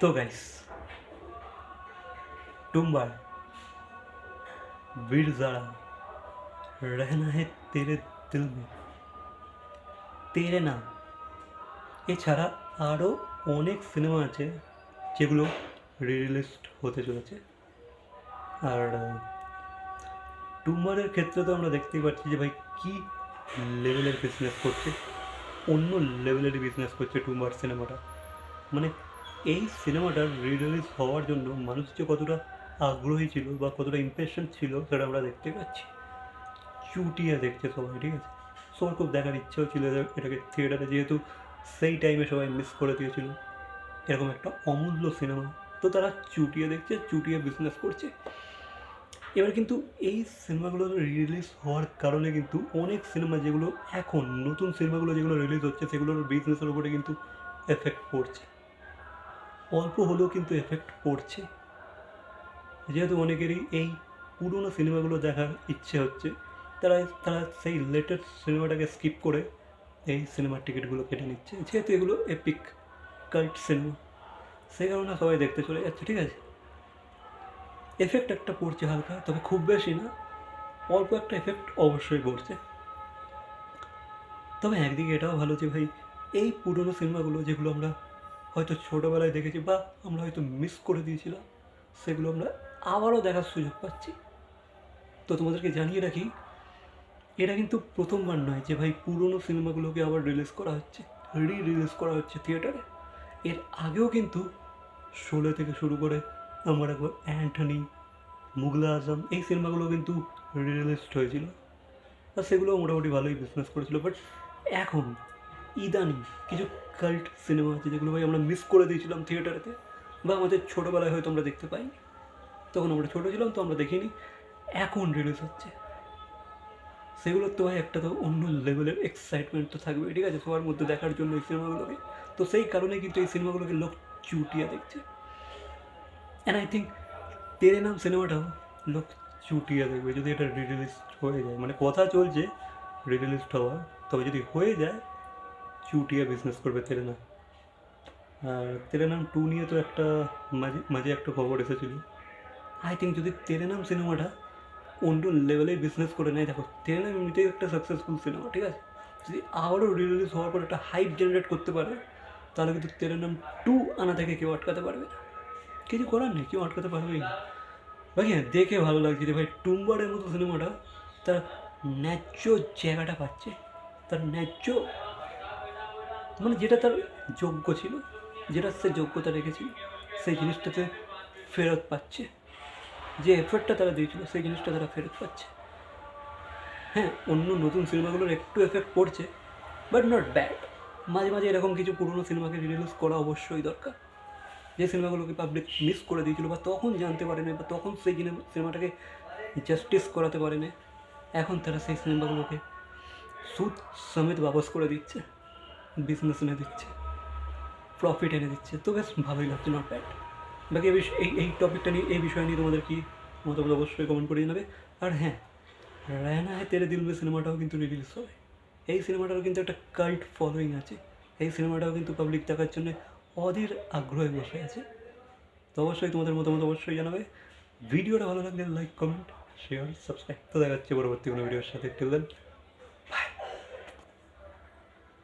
तो गाइस टुम्बाड़ वीर ज़रा रहना है तेरे दिल में তেরে নাম এছাড়া আরও অনেক সিনেমা আছে যেগুলো রিলিজড হতে চলেছে আর টুম্বারের ক্ষেত্রে তো আমরা দেখতেই পাচ্ছি যে ভাই কী লেভেলের বিজনেস করছে অন্য লেভেলের বিজনেস করছে টুম্বার সিনেমাটা মানে এই সিনেমাটার রিলিজ হওয়ার জন্য মানুষ যে কতটা আগ্রহী ছিল বা কতটা ইমপ্রেশন ছিল সেটা আমরা দেখতে পাচ্ছি। চুটিয়া দেখছে সবাই, ঠিক আছে? সবার খুব দেখার ইচ্ছেও ছিল এটাকে থিয়েটারে যেহেতু সেই টাইমে সবাই মিস করে দিয়েছিল। এরকম একটা অমূল্য সিনেমা। তো তারা চুটিয়ে দেখছে, চুটিয়ে বিজনেস করছে। এবার কিন্তু এই সিনেমাগুলো রিলিজ হওয়ার কারণে কিন্তু অনেক সিনেমা যেগুলো এখন, নতুন সিনেমাগুলো যেগুলো রিলিজ হচ্ছে, সেগুলোর বিজনেসের উপরে কিন্তু এফেক্ট পড়ছে। অল্প হলেও কিন্তু এফেক্ট পড়ছে। যেহেতু অনেকেরই এই পুরনো সিনেমাগুলো দেখার ইচ্ছে হচ্ছে তারা তারা সেই লেটেস্ট সিনেমাটাকে স্কিপ করে এই সিনেমার টিকিটগুলো কেটে নিচ্ছে। যেহেতু এগুলো এপিক কাল্ট সিনেমা সেই কারণে সবাই দেখতে চলে যাচ্ছে, ঠিক আছে? এফেক্ট একটা পড়ছে হালকা, তবে খুব বেশি না, অল্প একটা এফেক্ট অবশ্যই পড়ছে। তবে একদিকে এটাও ভালো যে ভাই, এই পুরনো সিনেমাগুলো যেগুলো আমরা হয়তো ছোটোবেলায় দেখেছি বা আমরা হয়তো মিস করে দিয়েছিলাম, সেগুলো আমরা আবারও দেখার সুযোগ পাচ্ছি। তো তোমাদেরকে জানিয়ে রাখি, এটা কিন্তু প্রথমবার নয় যে ভাই পুরনো সিনেমাগুলোকে আবার রিলিজ করা হচ্ছে রি রিলিজ করা হচ্ছে থিয়েটারে এর আগেও কিন্তু শোলে থেকে শুরু করে আমার একবার অ্যান্টনি মুগলা আজম এই সিনেমাগুলো কিন্তু রিলিজড হয়েছিল। আর সেগুলো মোটামুটি ভালোই বিজনেস করেছিল বাট এখন ইদানিং কিছু কাল্ট সিনেমা আছে যেগুলো ভাই আমরা মিস করে দিয়েছিলাম থিয়েটারেতে বা আমাদের ছোটোবেলায় হয়তো আমরা দেখতে পাই তখন আমরা ছোটো ছিলাম, তো আমরা দেখিনি। এখন রিলিজ হচ্ছে। সেগুলোর তো ভাই একটা তো অন্য লেভেলের এক্সাইটমেন্ট তো থাকবে ঠিক আছে? সবার মধ্যে দেখার জন্য এই সিনেমাগুলোকে তো সেই কারণে কিন্তু এই সিনেমাগুলোকে লোক চুটিয়া দেখছে। অ্যান্ড আই থিঙ্ক তেরে নাম সিনেমাটাও লোক চুটিয়া দেখবে যদি এটা রিলিজ হয়ে যায়। মানে কথা চলছে রিলিজড হওয়ার তবে যদি হয়ে যায় চুটিয়া বিজনেস করবে তেরে নাম আর তেরে নাম টু নিয়ে তো একটা মাঝে মাঝে একটা খবর এসেছিল। আই থিঙ্ক যদি তেরে নাম সিনেমাটা অন্য লেভেলে বিজনেস করে নেয়, দেখো তেরে নাম এমনিতেই একটা সাকসেসফুল সিনেমা ঠিক আছে? যদি আবারও রিলিজ হওয়ার পর একটা হাইপ জেনারেট করতে পারে, তাহলে কিন্তু তেরে নাম টু আনা থেকে কেউ আটকাতে পারবে না। কিছু করার নেই, কেউ আটকাতে পারবেই না। ভাই হ্যাঁ দেখে ভালো লাগছে যে ভাই, টুম্বারের মতো সিনেমাটা তার ন্যায্য জায়গাটা পাচ্ছে। তার ন্যায্য মানে যেটা তার যোগ্য ছিল, যেটা সে যোগ্যতা রেখেছিল, সেই জিনিসটাতে ফেরত পাচ্ছে। যে এফেক্টটা তারা দিয়েছিল, সেই জিনিসটা তারা ফেরত পাচ্ছে। হ্যাঁ অন্য নতুন সিনেমাগুলোর একটু এফেক্ট পড়ছে বাট নট ব্যাড মাঝে মাঝে এরকম কিছু পুরনো সিনেমাকে রিলিজ করা অবশ্যই দরকার। যে সিনেমাগুলোকে পাবলিক মিস করে দিয়েছিল বা তখন জানতে পারেনি বা তখন সেই সিনেমাটাকে জাস্টিস করাতে পারেনি, এখন তারা সেই সিনেমাগুলোকে সুদ সমেত বাপস করে দিচ্ছে। বিজনেস এনে দিচ্ছে প্রফিট এনে দিচ্ছে। তো বেশ ভালোই লাগছে নট ব্যাড বাকি এই এই টপিকটা নিয়ে, এই বিষয় নিয়ে তোমাদের কি মতামত অবশ্যই কমেন্ট করে জানাবে আর হ্যাঁ রায়না হ্যাঁ তেরে দিল মে সিনেমাটাও কিন্তু রিলিজ হবে। এই সিনেমাটারও কিন্তু একটা কাল্ট ফলোয়িং আছে। এই সিনেমাটাও কিন্তু পাবলিক দেখার জন্য অধীর আগ্রহে বসে আছে। তো অবশ্যই তোমাদের মতামত অবশ্যই জানাবে। ভিডিওটা ভালো লাগলে লাইক কমেন্ট শেয়ার সাবস্ক্রাইব তো দেখা যাচ্ছে পরবর্তী কোনো ভিডিওর সাথে। Till then